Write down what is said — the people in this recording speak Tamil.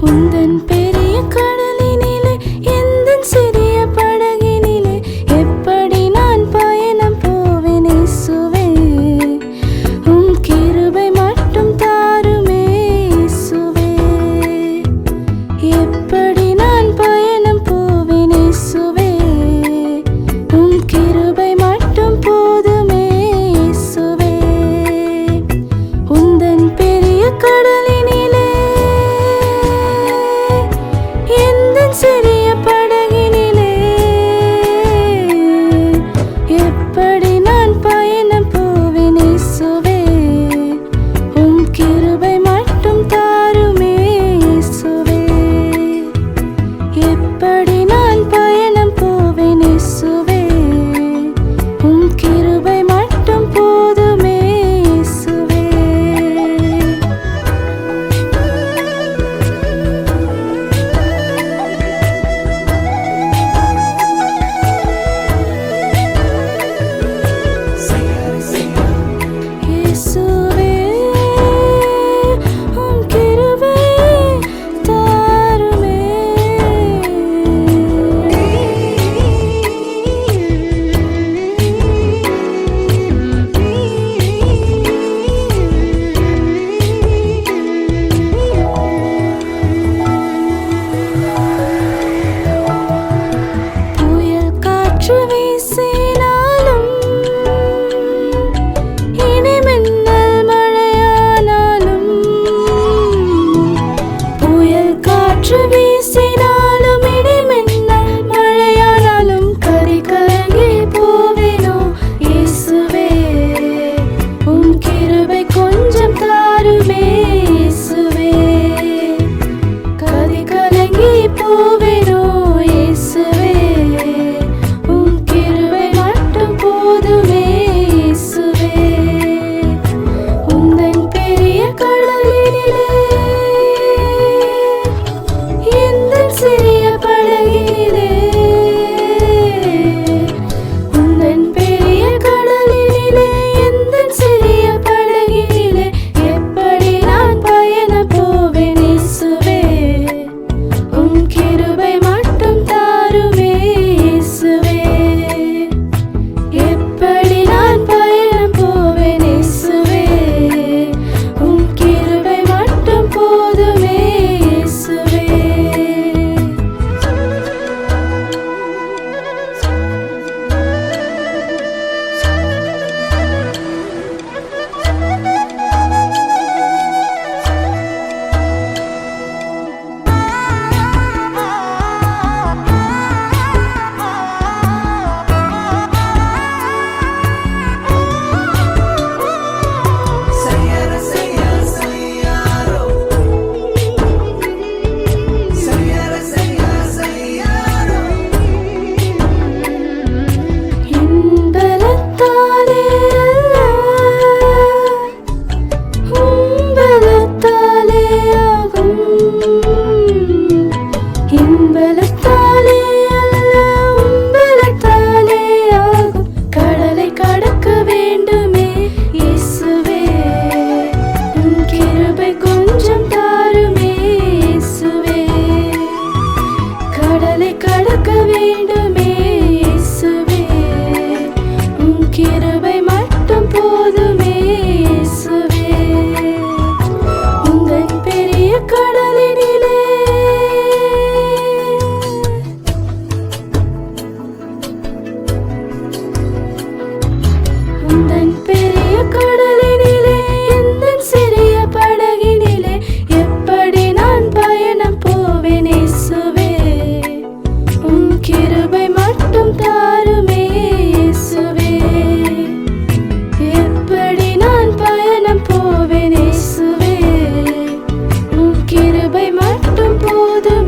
உந்தன் பெரிய கண் கடலை கடக்க வேண்டுமே இயேசுவே. உம் கிருபை மட்டும் போதுமே இயேசுவே. உந்தன் பெரிய கடலினிலே. உந்தன் பெரிய கடல் கிருபை மட்டும் போதும்.